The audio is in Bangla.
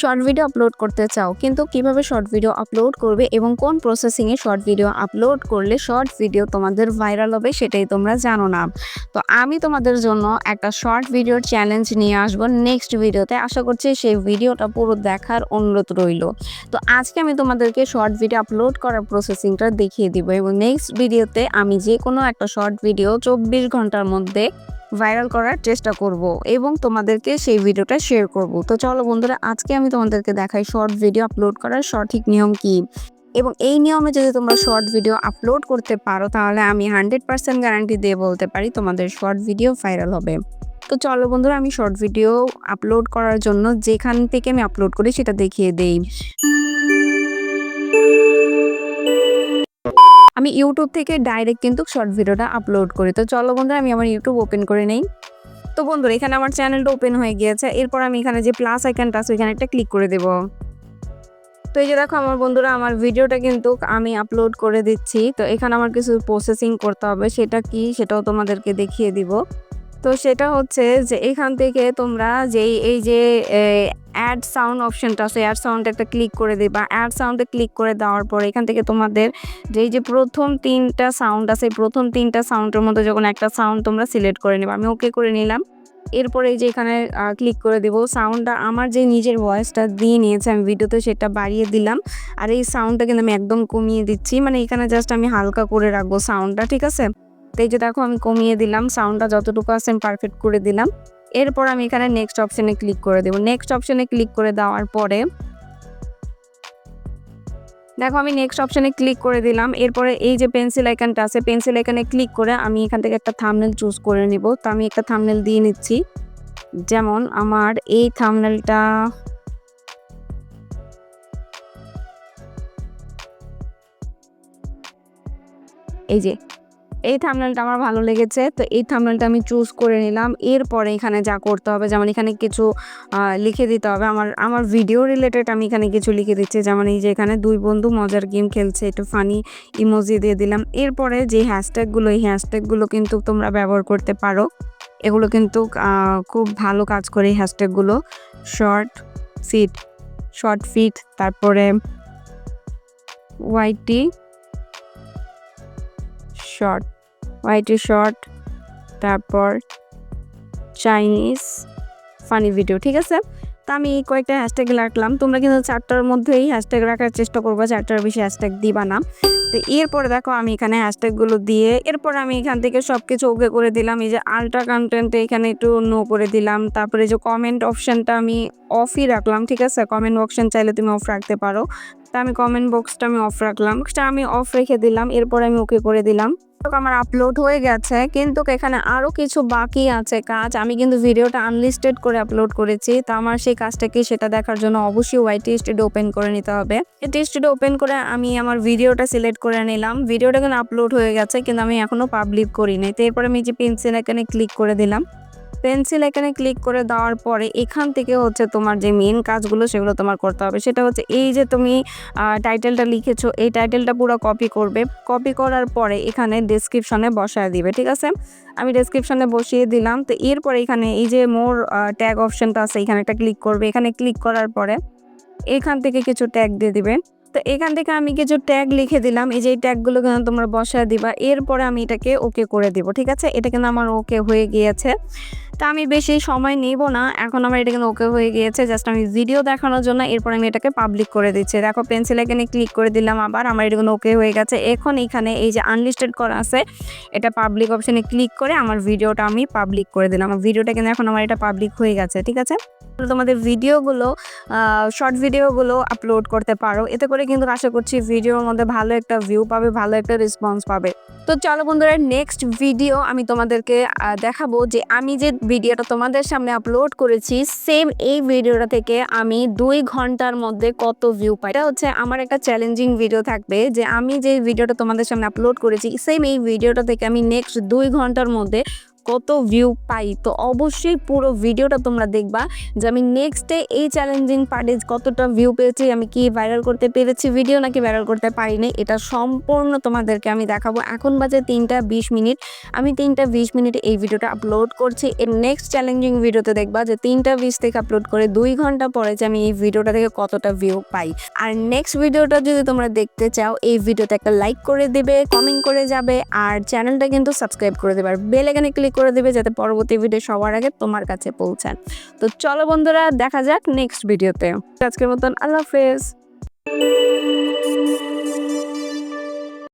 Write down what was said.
শর্ট ভিডিও আপলোড করতে চাও, কিন্তু কীভাবে শর্ট ভিডিও আপলোড করবে এবং কোন প্রসেসিংয়ে শর্ট ভিডিও আপলোড করলে শর্ট ভিডিও তোমাদের ভাইরাল হবে সেটাই তোমরা জানো না। তো আমি তোমাদের জন্য একটা শর্ট ভিডিওর চ্যালেঞ্জ নিয়ে আসব নেক্সট ভিডিওতে আশা করছি সেই ভিডিওটা পুরো দেখার অনুরোধ রইল। তো আজকে আমি তোমাদেরকে শর্ট ভিডিও আপলোড করার প্রসেসিংটা দেখিয়ে দিব এবং নেক্সট ভিডিওতে আমি যে কোনো একটা শর্ট ভিডিও চব্বিশ ঘণ্টার মধ্যে ভাইরাল করার চেষ্টা করব এবং তোমাদেরকে সেই ভিডিওটা শেয়ার করব। তো চলো বন্ধুরা, আজকে আমি তোমাদেরকে দেখাই শর্ট ভিডিও আপলোড করার সঠিক নিয়ম কি? এবং এই নিয়মে যদি তোমরা শর্ট ভিডিও আপলোড করতে পারো, তাহলে আমি হান্ড্রেড পার্সেন্ট গ্যারান্টি দিয়ে বলতে পারি তোমাদের শর্ট ভিডিও ভাইরাল হবে। তো চলো বন্ধুরা, আমি শর্ট ভিডিও আপলোড করার জন্য যেখান থেকে আমি আপলোড করি সেটা দেখিয়ে দেই। আমি ইউটিউব থেকে ডাইরেক্ট কিন্তু শর্ট ভিডিওটা আপলোড করি। তো চলো বন্ধুরা, আমি আমার ইউটিউব ওপেন করে নেই। তো বন্ধুরা, এখানে আমার চ্যানেলটা ওপেন হয়ে গিয়েছে। এরপর আমি এখানে যে প্লাস আইকনটা আছে, ওইখানে একটা ক্লিক করে দেব। তো এই যে দেখো আমার বন্ধুরা, আমার ভিডিওটা কিন্তু আমি আপলোড করে দিচ্ছি। তো এখানে আমার কিছু প্রসেসিং করতে হবে। সেটা কি? সেটাও তোমাদেরকে দেখিয়ে দিব। তো সেটা হচ্ছে যে এখান থেকে তোমরা যেই, এই যে অ্যাড সাউন্ড অপশনটা আছে অ্যাড সাউন্ড একটা ক্লিক করে দিবা। অ্যাড সাউন্ডে ক্লিক করে দেওয়ার পর এখান থেকে তোমাদের যেই, যে প্রথম তিনটা সাউন্ড আছে প্রথম তিনটা সাউন্ডের মধ্যে যখন একটা সাউন্ড তোমরা সিলেক্ট করে নেবে, আমি ওকে করে নিলাম। এরপরে যে এখানে ক্লিক করে দেবো। সাউন্ডটা আমার যে নিজের ভয়েসটা দিয়ে নিয়েছে, আমি ভিডিওতে সেটা বাড়িয়ে দিলাম। আর এই সাউন্ডটা কিন্তু আমি একদম কমিয়ে দিচ্ছি। মানে এখানে জাস্ট আমি হালকা করে রাখব সাউন্ডটা ঠিক আছে? তো এই যে দেখো আমি কমিয়ে দিলাম সাউন্ডটা যতটুকু আছে আমি পারফেক্ট করে দিলাম। এরপর আমি এখানে নেক্সট অপশনে ক্লিক করে দেবো। নেক্সট অপশনে ক্লিক করে দেওয়ার পরে দেখো আমি নেক্সট অপশনে ক্লিক করে দিলাম। এরপরে এই যে পেন্সিল আইকনটা আছে পেন্সিল আইকনে ক্লিক করে আমি এখান থেকে একটা থামনেল চুজ করে নিব। তো আমি একটা থামনেল দিয়ে নিচ্ছি। যেমন আমার এই থামনেলটা এই যে এই থামনেলটা আমার ভালো লেগেছে, তো এই থামনেলটা আমি চুজ করে নিলাম। এরপরে এখানে যা করতে হবে, যেমন এখানে কিছু লিখে দিতে হবে। আমার আমার ভিডিও রিলেটেড আমি এখানে কিছু লিখে দিচ্ছি। যেমন এই যে এখানে দুই বন্ধু মজার গেম খেলছে, একটু ফানি ইমোজি দিয়ে দিলাম। এরপরে যে হ্যাশট্যাগুলো এই হ্যাশট্যাগুলো কিন্তু তোমরা ব্যবহার করতে পারো। এগুলো কিন্তু খুব ভালো কাজ করে এই হ্যাশট্যাগুলো শর্ট ফিট শর্ট ফিট তারপরে ওয়াইটি শর্ট হোয়াইটি শর্ট তারপর চাইনিজ ফানি ভিডিও ঠিক আছে? তো আমি কয়েকটা হ্যাশট্যাগ রাখলাম। তোমরা কিন্তু চারটার মধ্যেই হ্যাশট্যাগ রাখার চেষ্টা করব চারটার বেশি হ্যাশট্যাগ দিবা না। তো এরপরে দেখো আমি এখানে হ্যাশট্যাগুলো দিয়ে, এরপর আমি এখান থেকে সব কিছু ওকে করে দিলাম। এই যে আলট্রা কন্টেন্টে এখানে একটু নো করে দিলাম। তারপরে যে কমেন্ট অপশানটা আমি অফই রাখলাম, ঠিক আছে? কমেন্ট অপশান চাইলে তুমি অফ রাখতে পারো। তা আমি কমেন্ট বক্সটা আমি অফ রাখলাম। সেটা আমি অফ রেখে দিলাম। এরপর আমি ওকে করে দিলাম। আমার আপলোড হয়ে গেছে, কিন্তু এখানে আরও কিছু বাকি আছে কাজ। আমি কিন্তু ভিডিওটা আনলিস্টেড করে আপলোড করেছি, তো আমার সেই কাজটা কি সেটা দেখার জন্য অবশ্যই ওয়াইটি স্টুডিও ওপেন করে নিতে হবে। এটি স্টুডিও ওপেন করে আমি আমার ভিডিওটা সিলেক্ট করে নিলাম। ভিডিওটা কিন্তু আপলোড হয়ে গেছে, কিন্তু আমি এখনও পাবলিক করিনি। তো এরপরে আমি যে পেন্সিল এখানে ক্লিক করে দিলাম। পেন্সিল এখানে ক্লিক করে দেওয়ার পরে এখান থেকে হচ্ছে তোমার যে মেন কাজগুলো সেগুলো তোমার করতে হবে। সেটা হচ্ছে এই যে তুমি টাইটেলটা লিখেছো, এই টাইটেলটা পুরো কপি করবে। কপি করার পরে এখানে ডিসক্রিপশনে বসায় দিবে, ঠিক আছে? আমি ডিসক্রিপশনে বসিয়ে দিলাম। তো এরপরে এখানে এই যে মোর ট্যাগ অপশনটা আছে, এখানে একটা ক্লিক করবে। এখানে ক্লিক করার পরে এখান থেকে কিছু ট্যাগ দিয়ে দিবে। তো এখান থেকে আমি কিছু ট্যাগ লিখে দিলাম। এই যে এই ট্যাগগুলো কিন্তু তোমরা বসায় দিবা। এরপরে আমি এটাকে ওকে করে দিব, ঠিক আছে? এটা কিন্তু আমার ওকে হয়ে গিয়েছে। তা আমি বেশি সময় নিব না। এখন আমার এটা কিন্তু ওকে হয়ে গিয়েছে। জাস্ট আমি ভিডিও দেখানোর জন্য এরপর আমি এটাকে পাবলিক করে দিচ্ছি। দেখো পেন্সিল এখানে ক্লিক করে দিলাম আবার। আমার এটা কিন্তু ওকে হয়ে গেছে। এখন এখানে এই যে আনলিস্টেড করা আছে, এটা পাবলিক অপশানে ক্লিক করে আমার ভিডিওটা আমি পাবলিক করে দিলাম। ভিডিওটা কিন্তু এখন আমার এটা পাবলিক হয়ে গেছে, ঠিক আছে? তোমাদের ভিডিওগুলো শর্ট ভিডিওগুলো আপলোড করতে পারো। এতে করে কিন্তু আশা করছি ভিডিওর মধ্যে ভালো একটা ভিউ পাবে, ভালো একটা রেসপন্স পাবে। তো চলো বন্ধুরা নেক্সট ভিডিও আমি তোমাদেরকে দেখাবো যে আমি যে ভিডিওটা তোমাদের সামনে আপলোড করেছি সেম এই ভিডিওটা থেকে আমি দুই ঘণ্টার মধ্যে কত ভিউ পাই। এটা হচ্ছে আমার একটা চ্যালেঞ্জিং ভিডিও থাকবে যে আমি যে ভিডিওটা তোমাদের সামনে আপলোড করেছি সেম এই ভিডিওটা থেকে আমি নেক্সট দুই ঘণ্টার মধ্যে কত ভিউ পাই, তো অবশ্যই পুরো ভিডিওটা তোমরা দেখবা যে আমি নেক্সট এই চ্যালেঞ্জিং পার্টে কতটা ভিউ পেয়েছি, আমি কি ভাইরাল করতে পেরেছি ভিডিও নাকি ভাইরাল করতে পারিনি, এটা সম্পূর্ণ তোমাদেরকে আমি দেখাবো। এখন বাজে তিনটা বিশ মিনিট, আমি তিনটা বিশ মিনিটে এই ভিডিওটা আপলোড করছি। এর নেক্সট চ্যালেঞ্জিং ভিডিওতে দেখবা যে তিনটা বিশ থেকে আপলোড করে দুই ঘণ্টা পরে যে আমি এই ভিডিওটা থেকে কতটা ভিউ পাই। আর নেক্সট ভিডিওটা যদি তোমরা দেখতে চাও, এই ভিডিওতে একটা লাইক করে দেবে কমেন্ট করে যাবে, আর চ্যানেলটা কিন্তু সাবস্ক্রাইব করে দেবে, আর বেল এখানে ক্লিক করে দেবে যাতে পরবর্তী ভিডিও সবার আগে তোমার কাছে পৌঁছান তো চলো বন্ধুরা, দেখা যাক নেক্সট ভিডিওতে আজকের মতন আল্লাহ হাফেজ।